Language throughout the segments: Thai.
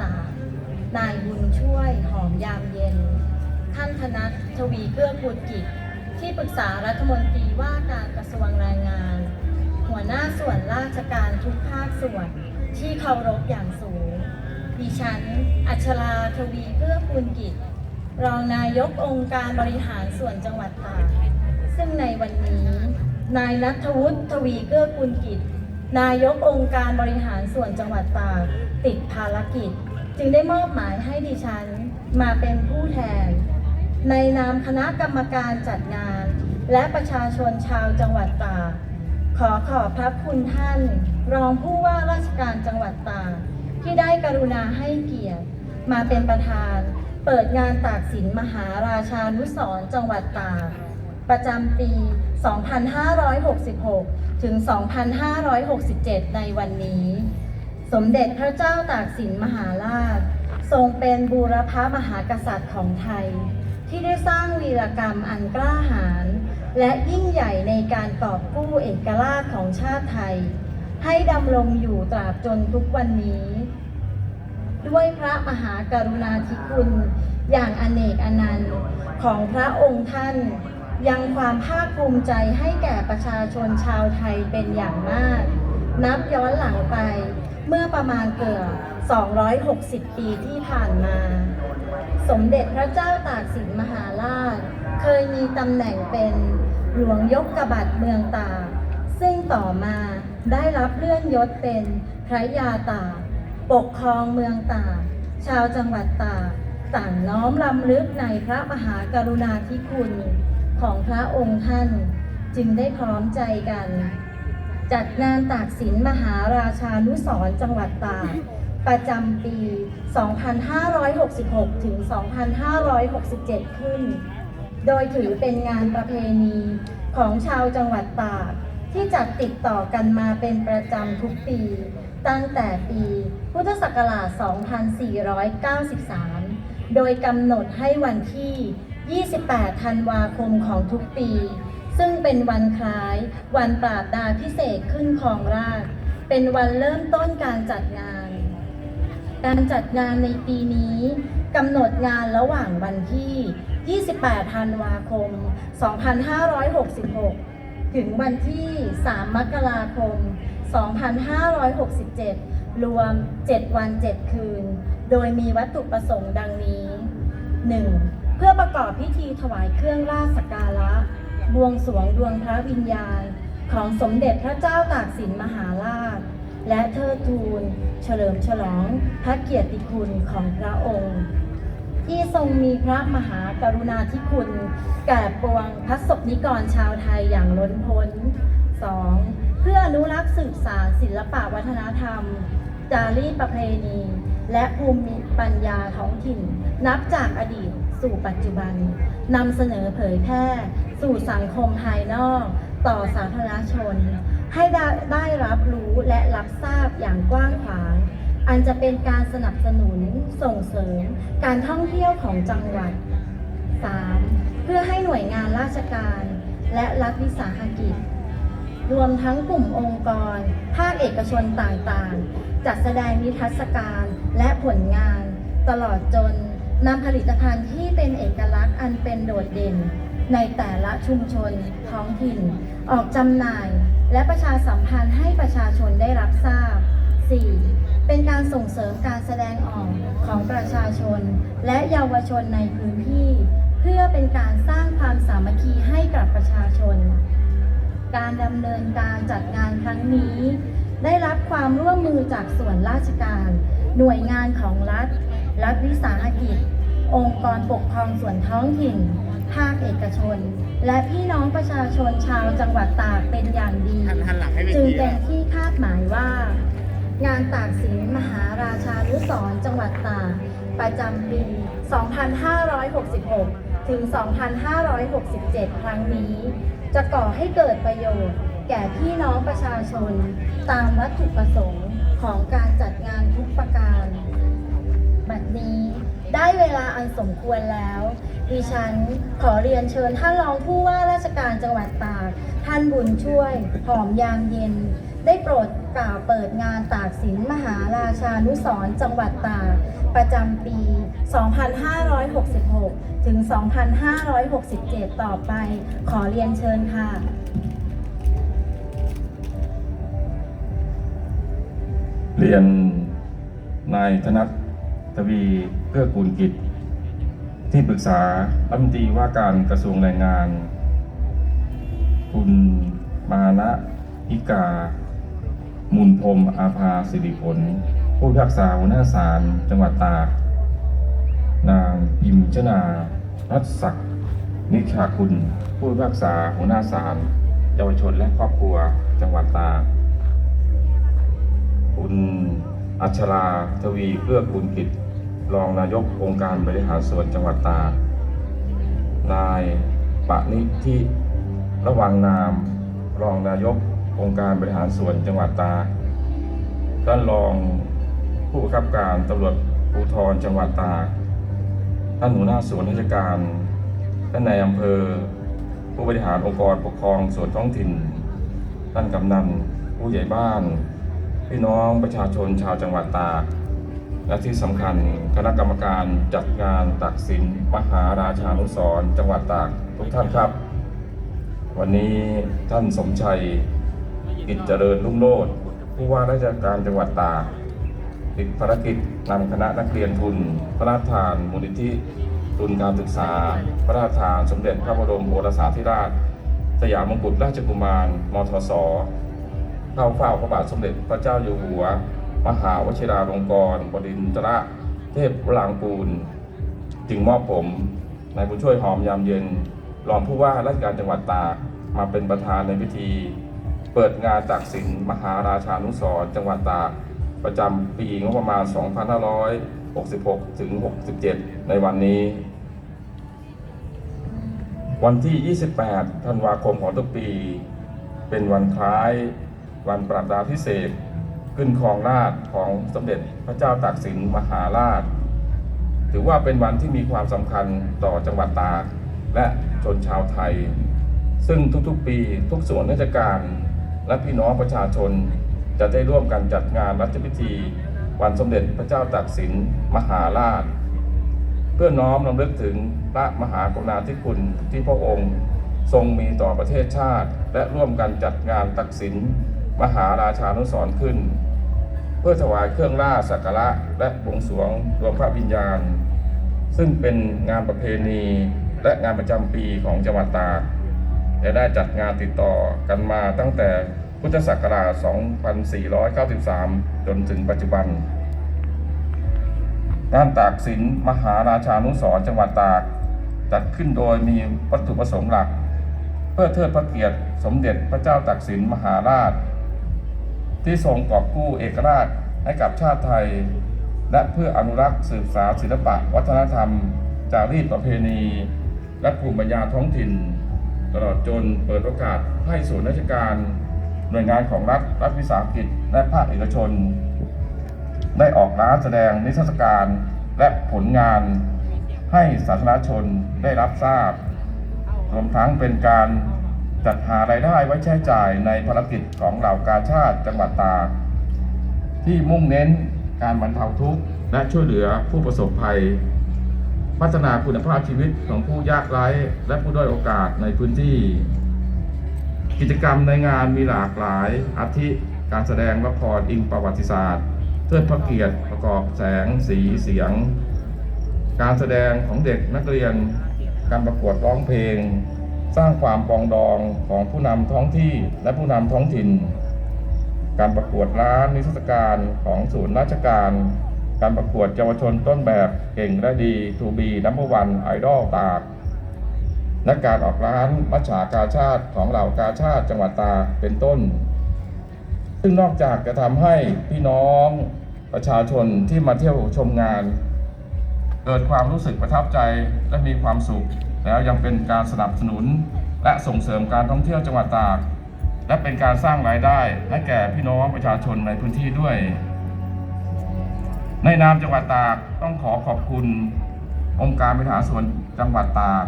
ตา นายบุญช่วยหอมยามเย็น ท่านธนัททวีเกื้อกูลกิจ ที่ปรึกษารัฐมนตรีว่าการกระทรวงแรงงาน หัวหน้าส่วนราชการทุกภาคส่วนที่เคารพอย่างสูง ดิฉัน อัชราทวีเกื้อกูลกิจ รองนายกองค์การบริหารส่วนจังหวัดตากซึ่งในวันนี้ นายนัทวุฒิทวีเกื้อกูลกิจ นายกองค์การบริหารส่วนจังหวัดตากติดภารกิจ จึงได้มอบหมายให้ดิฉันมาเป็นผู้แทน ในนามคณะกรรมการจัดงาน และประชาชนชาวจังหวัดตากขอขอบพระคุณท่าน รองผู้ว่าราชการจังหวัดตากที่ได้กรุณาให้เกียรติ มาเป็นประธาน เปิดงานตากสินมหาราชานุสรจังหวัดตากประจำปี 2566 ถึง 2567 ในวันนี้ สมเด็จพระเจ้าตากสินมหาราช ทรงเป็นบูรพมหากษัตริย์ของไทย ที่ได้สร้างวีรกรรมอันกล้าหาญและยิ่งใหญ่ในการกอบกู้เอกราชของชาติไทย ให้ดำรงอยู่ตราบจนทุกวันนี้ ด้วยพระมหากรุณาธิคุณอย่างอเนกอนันต์ของพระองค์ท่าน ยังความภาคภูมิใจให้แก่ประชาชนชาวไทยเป็นอย่างมาก นับย้อนหลังไปเมื่อประมาณเกือบ 260 ปีที่ผ่านมา สมเด็จพระเจ้าตากสินมหาราช เคยมีตำแหน่งเป็นหลวงยกกบัตเมืองตาก ซึ่งต่อมาได้รับเลื่อนยศเป็นพระยาตาก ปกครองเมืองตาก ชาวจังหวัดตากต่างน้อมรำลึกในพระมหากรุณาธิคุณ ของพระองค์ท่านจึงได้พร้อมใจกัน จัดงานตากสินมหาราชานุสรจังหวัดตากประจำปี 2566 ถึง 2567 ขึ้น โดยถือเป็นงานประเพณีของชาวจังหวัดตากที่จัดติดต่อกันมาเป็นประจำทุกปี ตั้งแต่ปีพุทธศักราช 2493 โดยกำหนดให้วันที่ 28 ธันวาคมของทุกปี ซึ่งเป็นวันคล้ายวันปราบดาพิเศษขึ้นครองราช เป็นวันเริ่มต้นการจัดงาน การจัดงานในปีนี้กำหนดงานระหว่างวันที่ 28 ธันวาคม 2566 ถึงวันที่ 3 มกราคม 2567 รวม 7 วัน 7 คืน โดยมีวัตถุประสงค์ดังนี้ 1. เพื่อประกอบพิธีถวายเครื่องราชสักการะ บวงสรวงดวงพระวิญญาณ ของสมเด็จพระเจ้าตากสินมหาราช และเทิดทูน เฉลิมฉลองพระเกียรติคุณของพระองค์ที่ทรงมีพระมหากรุณาธิคุณ แก่ปวงพระสกนิกรชาวไทยอย่างล้นพ้น 2. เพื่ออนุรักษ์สืบสานศิลปะวัฒนธรรม จารีตประเพณี และภูมิปัญญาท้องถิ่น นับจากอดีตสู่ปัจจุบันนำเสนอเผยแพร่ สู่สังคมภายนอก ต่อสาธารณชน ให้ได้ได้รับรู้และรับทราบอย่างกว้างขวาง อันจะเป็นการสนับสนุนส่งเสริม การท่องเที่ยวของจังหวัด 3. เพื่อให้หน่วยงานราชการ และรัฐวิสาหกิจ รวมทั้งกลุ่มองค์กร ภาคเอกชนต่างๆ จัดแสดงนิทรรศการและผลงาน ตลอดจนนำผลิตภัณฑ์ที่เป็นเอกลักษณ์อันเป็นโดดเด่น ในแต่ละชุมชนท้องถิ่น ออกจำหน่ายและประชาสัมพันธ์ให้ประชาชนได้รับทราบ 4. เป็นการส่งเสริมการแสดงออกของประชาชน และเยาวชนในพื้นที่ เพื่อเป็นการสร้างความสามัคคีให้กับประชาชน การดำเนินการจัดงานครั้งนี้ ได้รับความร่วมมือจากส่วนราชการ หน่วยงานของรัฐ รัฐวิสาหกิจ องค์กรปกครองส่วนท้องถิ่น ภาคเอกชน และพี่น้องประชาชนชาวจังหวัดตากเป็นอย่างดีหันหันหลังให้เวจึงทีเป็นอะที่คาดหมายว่า งานตากสินมหาราชานุสรณ์จังหวัดตากประจำปี 2566 ถึง 2567 ครั้งนี้ จะก่อให้เกิดประโยชน์ แก่พี่น้องประชาชน ตามวัตถุประสงค์ของการจัดงานทุกประการ บัดนี้ได้เวลาอันสมควรแล้ว ดิฉันขอเรียนเชิญท่านรองผู้ว่าราชการจังหวัดตาก ท่านบุญช่วย หอมยางเย็น ได้โปรด กล่าวเปิดงานตากสินมหาราชานุสรจังหวัดตากประจำปี 2566 ถึง 2567 ต่อไป ขอเรียนเชิญค่ะเรียนนายธนัททวีเพื่อกูลกิจ ที่ปรึกษารัฐมนตรีว่าการกระทรวงแรงงาน คุณมานะอิกา มุนพรมอาภาสิริผล ผู้พิพากษาหัวหน้าศาลจังหวัดตาก นางพิมชนา รัตศักดิ์นิชาคุณ ผู้พิพากษาหัวหน้าศาลเยาวชนและครอบครัวจังหวัดตาก คุณอัชราทวีเพื่อคุณกิจ รองนายกองค์การบริหารส่วนจังหวัดตาก นายปณิธิระวังนาม รองนายก องค์การบริหารส่วนจังหวัดตาท่านรองผู้บังคับการตำรวจภูธรจังหวัดตา ท่านหัวหน้าส่วนราชการ ท่านนายอำเภอ ผู้บริหารองค์กรปกครองส่วนท้องถิ่น ท่านกำนัน ผู้ใหญ่บ้าน พี่น้องประชาชนชาวจังหวัดตา และที่สำคัญคณะกรรมการจัดงานตักสินมหาราชานุสรณ์จังหวัดตากทุกท่านครับ วันนี้ท่านสมชัย กิจเจริญรุ่งโรจน์ผู้ว่าราชการจังหวัดตากติดภารกิจนำคณะนักเรียนทุน พระราชทานมูลนิธิทุนการศึกษา พระราชทานสมเด็จพระบรมโอรสาธิราช สยามมงกุฎราชกุมารมทสเข้าเฝ้าพระบาทสมเด็จพระเจ้าอยู่หัว มหาวชิราลงกรณบดินทรเทพวรางกูล จึงมอบผมนายบุญช่วยหอมยามเย็น รองผู้ว่าราชการจังหวัดตากมาเป็นประธานในพิธี เปิดงานตักสินมหาราชานุสรจังหวัดตากประจำปีงบประมาณ 2566 ถึง 67 ในวันนี้ วันที่ 28 ธันวาคมของทุกปี เป็นวันคล้ายวันปรับดาพิเศษ ขึ้นครองราชของสมเด็จพระเจ้าตากสินมหาราช ถือว่าเป็นวันที่มีความสำคัญต่อจังหวัดตาก และชนชาวไทย ซึ่งทุกๆปีทุกส่วนราชการ และพี่น้องประชาชนจะได้ร่วมกันจัดงานรัชพิธี วันสมเด็จพระเจ้าตากสินมหาราช เพื่อน้อมรำลึกถึงพระมหากรุณาธิคุณที่พระองค์ทรงมีต่อประเทศชาติ และร่วมกันจัดงานตักสินมหาราชานุสรณ์ขึ้น เพื่อถวายเครื่องราชสักการะและบวงสรวงรวมพระวิญญาณ ซึ่งเป็นงานประเพณีและงานประจำปีของจังหวัดตากและได้จัดงานติดต่อกันมาตั้งแต่ พุทธศักราช 2493 จนถึงปัจจุบัน งานตากสินมหาราชานุสรจังหวัดตาก จัดขึ้นโดยมีวัตถุประสงค์หลัก เพื่อเทิดพระเกียรติสมเด็จพระเจ้าตากสินมหาราช ที่ทรงกอบกู้เอกราชให้กับชาติไทย และเพื่ออนุรักษ์สืบสาศิลปะ วัฒนธรรม จารีตประเพณี และภูมิปัญญาท้องถิ่น ตลอดจนเปิดโอกาสให้ส่วนราชการ หน่วยงานของรัฐรัฐวิสาหกิจ และภาคเอกชน ได้ออกร้านแสดงนิทรรศการและผลงานให้สาธารณชนได้รับทราบ รวมทั้งเป็นการจัดหารายได้ไว้ใช้จ่ายในภารกิจของเหล่ากาชาติจังหวัดตากที่มุ่งเน้นการบรรเทาทุกข์และช่วยเหลือผู้ประสบภัย พัฒนาคุณภาพชีวิตของผู้ยากไร้และผู้ด้อยโอกาสในพื้นที่ กิจกรรมในงานมีหลากหลายอาทิการแสดงละครอิงประวัติศาสตร์เทิดพระเกียรติประกอบแสงสีเสียง การแสดงของเด็กนักเรียน การประกวดร้องเพลง สร้างความปองดองของผู้นำท้องที่และผู้นำท้องถิ่น การประกวดร้านนิทรรศการของศูนย์ราชการ การประกวดเยาวชนต้นแบบเก่งและดีทูบีนัมเบอร์วันไอดอลตาก และการออกร้านมัชฉากาชาติของเหล่ากาชาติจังหวัดตาเป็นต้น ซึ่งนอกจากจะทำให้พี่น้องประชาชนที่มาเที่ยวชมงาน เกิดความรู้สึกประทับใจและมีความสุข แล้วยังเป็นการสนับสนุนและส่งเสริมการท่องเที่ยวจังหวัดตาก และเป็นการสร้างรายได้ให้แก่พี่น้องประชาชนในพื้นที่ด้วย ในนามจังหวัดตากต้องขอขอบคุณองค์การบริหารส่วนจังหวัดตาก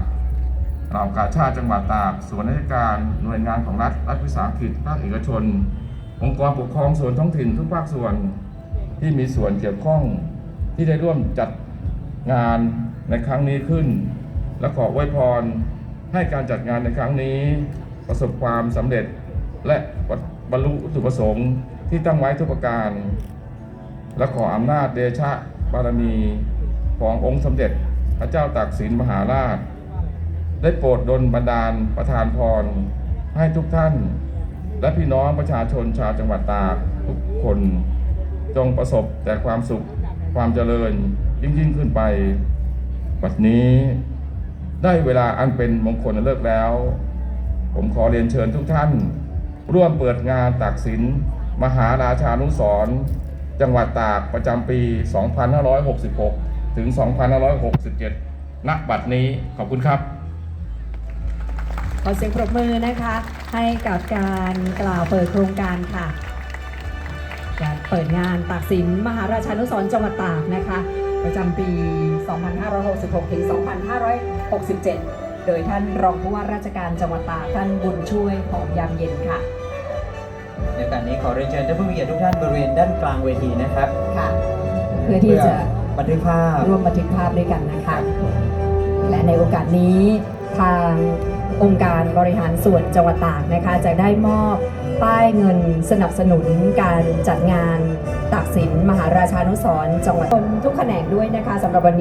เหล่ากาชาติจังหวัดตาก ส่วนราชการ หน่วยงานของรัฐ รัฐวิสาหกิจ ภาคเอกชน องค์กรปกครองส่วนท้องถิ่นทุกภาคส่วนที่มีส่วนเกี่ยวข้องที่ได้ร่วมจัดงานในครั้งนี้ขึ้น และขออวยพรให้การจัดงานในครั้งนี้ ประสบความสำเร็จและบรรลุวัตถุประสงค์ที่ตั้งไว้ทุกประการ และขออำนาจเดชะบารมีขององค์สมเด็จพระเจ้าตากสินมหาราช ได้โปรดดลบันดาลประทานพร ให้ทุกท่าน และพี่น้องประชาชนชาวจังหวัดตากทุกคน จงประสบแต่ความสุขความเจริญยิ่งยิ่งขึ้นไปบัดนี้ได้เวลาอันเป็นมงคลเลิกแล้ว ผมขอเรียนเชิญทุกท่าน ร่วมเปิดงานตากสิน มหาราชานุสรจังหวัดตากประจำปี 2566 ถึง 2567 ณ บัดนี้ขอบคุณครับ ขอเสียงปรบมือนะคะ ให้กับการกล่าวเปิดโครงการค่ะการเปิดงานตากสินมหาราชานุสรณ์จังหวัดตากนะคะ ประจำปี 2566 ถึง 2567 โดยท่านรองผู้ว่าราชการจังหวัดตากท่านบุญช่วยหอมยามเย็นค่ะในโอกาสนี้ขอเรียนเชิญท่านผู้มีเกียรติทุกท่านบริเวณด้านกลางเวทีนะครับค่ะ เพื่อที่จะบันทึกภาพร่วมบันทึกภาพด้วยกันนะคะ และในโอกาสนี้ทาง องค์การบริหารส่วนจังหวัดตากนะคะจะได้มอบป้ายเงินสนับสนุนการจัดงานตากสินมหาราชานุสรจังหวัดทุกแขนงด้วยนะคะสำหรับวันนี้